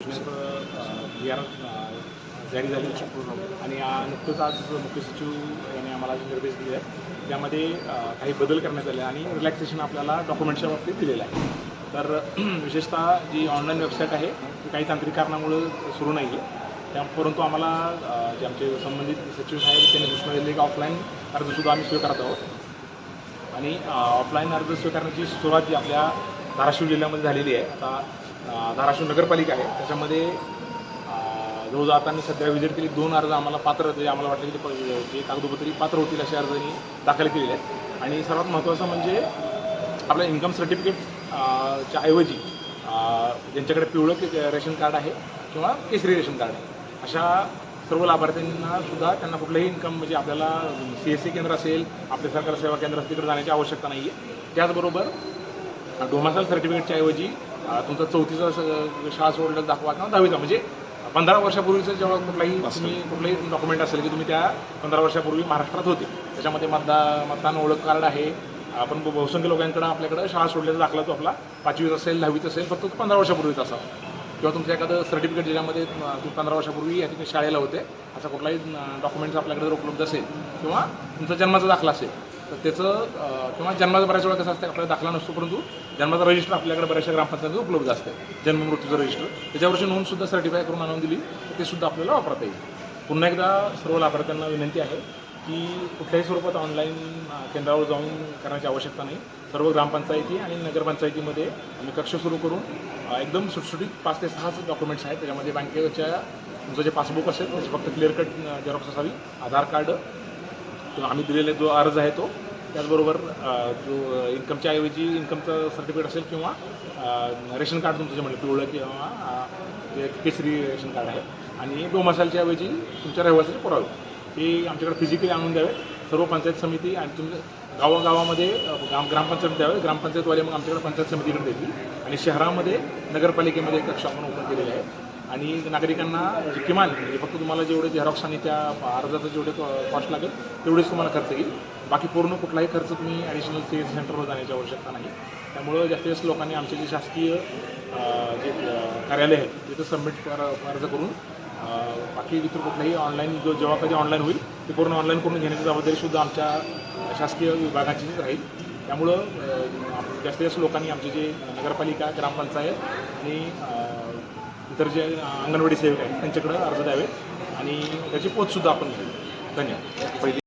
जाहीर झाली जारी आणि नुकतंच आज मुख्य सचिव यांनी आम्हाला निर्देश दिले आहेत त्यामध्ये काही बदल करण्यात आले आणि रिलॅक्सेशन आपल्याला डॉक्युमेंटच्या बाबतीत दिलेलं आहे. तर विशेषतः जी ऑनलाईन वेबसाईट आहे ती काही तांत्रिक कारणामुळं सुरू नाही आहे त्या परंतु आम्हाला जे आमचे संबंधित सचिव साहेब त्यांनी सूचना दिली की ऑफलाईन अर्जसुद्धा आम्ही स्वीकारत आहोत. आणि ऑफलाईन अर्ज स्वीकारण्याची सुरुवात जी आपल्या धाराशिव जिल्ह्यामध्ये झालेली आहे आता धाराशिव नगरपालिका आहे. त्याच्यामध्ये रोज जवळजवळ आता मी सध्या विजिट केली दोन अर्ज आम्हाला पात्र जे म्हणजे आम्हाला वाटलं की ते जे कागदोपत्री पात्र होतील असे अर्जांनी दाखल केलेले आहेत. आणि सर्वात महत्त्वाचं म्हणजे आपल्या इन्कम सर्टिफिकेट च्या ऐवजी ज्यांच्याकडे पिवळं के- रेशन कार्ड आहे किंवा केसरी रेशन कार्ड आहे. अशा सर्व लाभार्थ्यांना सुद्धा त्यांना कुठलंही इन्कम म्हणजे आपल्याला सी एस सी केंद्र असेल आपले सरकार सेवा केंद्र असेल तिकडे जाण्याची आवश्यकता नाही आहे त्याचबरोबर डोमासाल सर्टिफिकेटच्या ऐवजी तुमचा चौथीचा शाळा सोडलं दाखवा. किंवा दहावीचा म्हणजे पंधरा वर्षापूर्वीचं जेव्हा कुठलाही तुम्ही कुठलंही डॉक्युमेंट असेल की तुम्ही त्या पंधरा वर्षापूर्वी महाराष्ट्रात होते. त्याच्यामध्ये मतदा मतदान ओळख कार्ड आहे. आपण बहुसंख्य लोकांकडं आपल्याकडं शाळा सोडल्याचा दाखला तो आपला. पाचवीत असेल दहावीत असेल फक्त तो पंधरा वर्षापूर्वीचा असावा. किंवा तुमचं एखादं सर्टिफिकेट ज्याच्यामध्ये तुम्ही पंधरा वर्षापूर्वी या ठिकाणी शाळेला होते. असा कुठलाही डॉक्युमेंट्स आपल्याकडे जर उपलब्ध असेल किंवा तुमचा जन्माचा दाखला असेल तर त्याचं किंवा जन्माचा बऱ्याच वेळा कसं असतं आपल्याला दाखला नसतो परंतु जन्माचा रजिस्टर आपल्याकडे बऱ्याचशा ग्रामपंचायत उपलब्ध असते. जन्म मृत्यूचं रजिस्टर त्याच्यावरची नोंदसुद्धा सर्टिफाय करून आणून दिली तर ते सुद्धा आपल्याला वापरता येईल. पुन्हा एकदा सर्व लाभार्थ्यांना विनंती आहे की कुठल्याही स्वरूपात ऑनलाईन केंद्रावर जाऊन करण्याची आवश्यकता नाही. सर्व ग्रामपंचायती आणि नगरपंचायतीमध्ये आम्ही कक्ष सुरू करून एकदम सुटसुटीत पाच ते सहाच डॉक्युमेंट्स आहेत. त्याच्यामध्ये बँकेच्या तुमचं जे पासबुक असेल त्याची फक्त क्लिअर कट झेरॉक्स असावी आधार कार्ड आम्ही दिलेला जो अर्ज आहे तो त्याचबरोबर जो इन्कमच्या ऐवजी इन्कमचं सर्टिफिकेट असेल किंवा रेशन कार्ड तुमचं जे म्हणलं पिवळं किंवा केसरी रेशन कार्ड आहे आणि डोमासालच्या ऐवजी तुमच्या रहिवासाचे पुरावे. ते आमच्याकडे फिजिकली आणून द्यावे. सर्व पंचायत समिती आणि तुमच्या गावागावामध्ये ग्राम ग्रामपंचायत द्यावे. ग्रामपंचायतवाले मग आमच्याकडे पंचायत समितीकडे देतील. आणि शहरामध्ये नगरपालिकेमध्ये कक्षा आपण ओपन केलेले आहे. आणि नागरिकांना किमान म्हणजे फक्त तुम्हाला जेवढे झेरॉक्स आणि त्या अर्जाचं जेवढे कॉस्ट लागेल तेवढेच तुम्हाला खर्च येईल. बाकी पूर्ण कुठलाही खर्च तुम्ही ॲडिशनल सेल्स सेंटरवर जाण्याची आवश्यकता नाही. त्यामुळं जास्तीत जास्त लोकांनी आमचे जे शासकीय जे कार्यालय आहे तिथं सबमिट कर अर्ज करून बाकी इतर कुठलाही ऑनलाईन जो जेव्हा कधी ऑनलाईन होईल ते पूर्ण ऑनलाईन करून घेण्याची जबाबदारीसुद्धा आमच्या शासकीय विभागाचीच राहील. त्यामुळं जास्तीत जास्त लोकांनी आमचे जे नगरपालिका ग्रामपंचायत आणि इतर जे अंगणवाडी सेवक आहेत त्यांच्याकडं अर्ज द्यावेत आणि त्याची पोचसुद्धा आपण घेऊ. धन्यवाद. पहिली